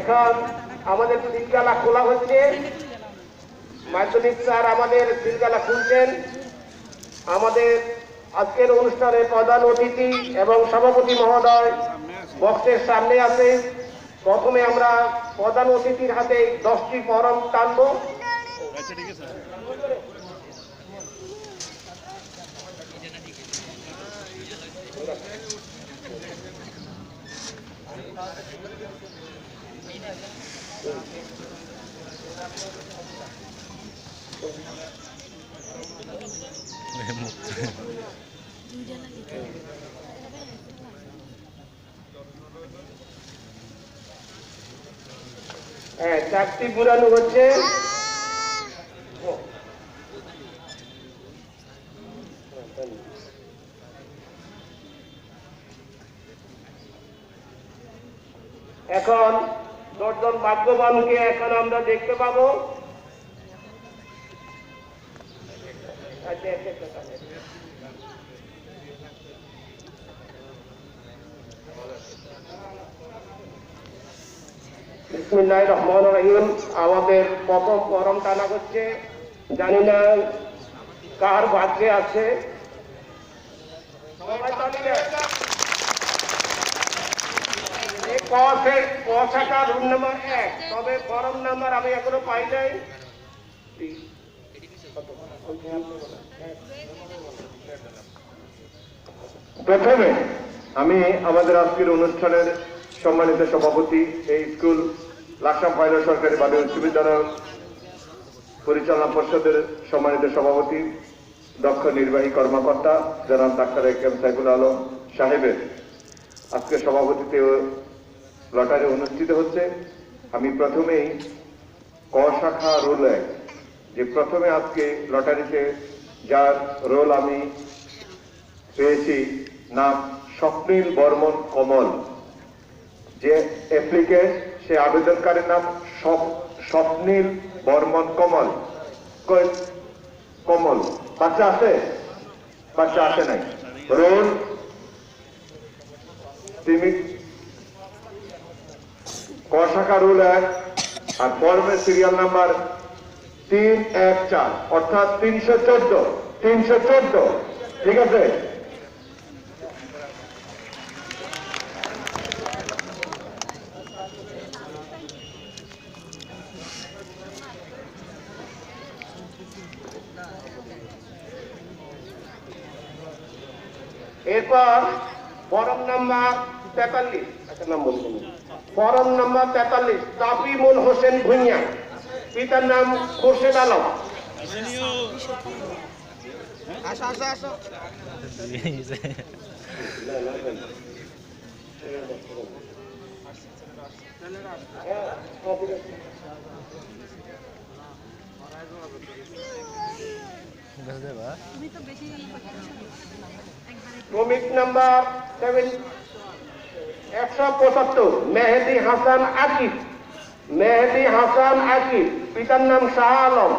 এখন আমাদের তিনতলা খোলা হচ্ছে। মাধ্যমিক স্যার আমাদের সিলগালা খুলছেন। আমাদের আজকের অনুষ্ঠানে প্রধান অতিথি এবং সভাপতি মহোদয় বক্সের সামনে আছে। প্রথমে আমরা প্রধান অতিথির হাতে দশটি ফরম টানবো। হ্যাঁ হচ্ছে। এখন দশজন ভাগ্যবানকে এখন আমরা দেখতে পাবো। রহমান রহিম। আমাদের প্রথম গরম টানা হচ্ছে জানি না কার ভাগ্যে আছে। রুম নাম্বার এক, তবে গরম নাম্বার আমি এখনও পাই নাই। প্রথমে আমি আমাদের আজকের অনুষ্ঠানের সম্মানিত সভাপতি এই স্কুল লাকসাম ফাইনাল সরকারি বালি উচ্চ বিদ্যালয় পরিচালনা পরিষদের সম্মানিত সভাপতি, দক্ষ নির্বাহী কর্মকর্তা জনাব doctor A K M Saiful Alam সাহেবের। আজকে সভাপতিতে লটারি অনুষ্ঠিত হচ্ছে। আমি প্রথমেই ক শাখা রোল এক যে প্রথমে আজকে লটারিতে যার রোল আমি পেয়েছি নাম স্বপ্নীল বর্মন কমল। যে অ্যাপ্লিকেন্ট সে আবেদনকারীর নাম স্বপ- স্বপ্নীল বর্মন কমল। কমল, বাচ্চা আছে? বাচ্চা আসে নাই। রোল, তিনি ক শাখা রুল এক, আর ফর্মের সিরিয়াল নাম্বার তিন এক চার, অর্থাৎ তিনশো চোদ্দ তিনশো চোদ্দ, ঠিক আছে? এরপর ফরম নাম্বার তেতাল্লিশ, একটা নাম ফরম নাম্বার তেতাল্লিশ, তাফিমুল হোসেন ভুঁইয়া। পিতার নাম খোরশেদ আলম। নাম্বার সেভেন একশো পঁচাত্তর মেহেদি হাসান আকিব। মেহেদি হাসান আকিব পিতার নাম শাহ আলম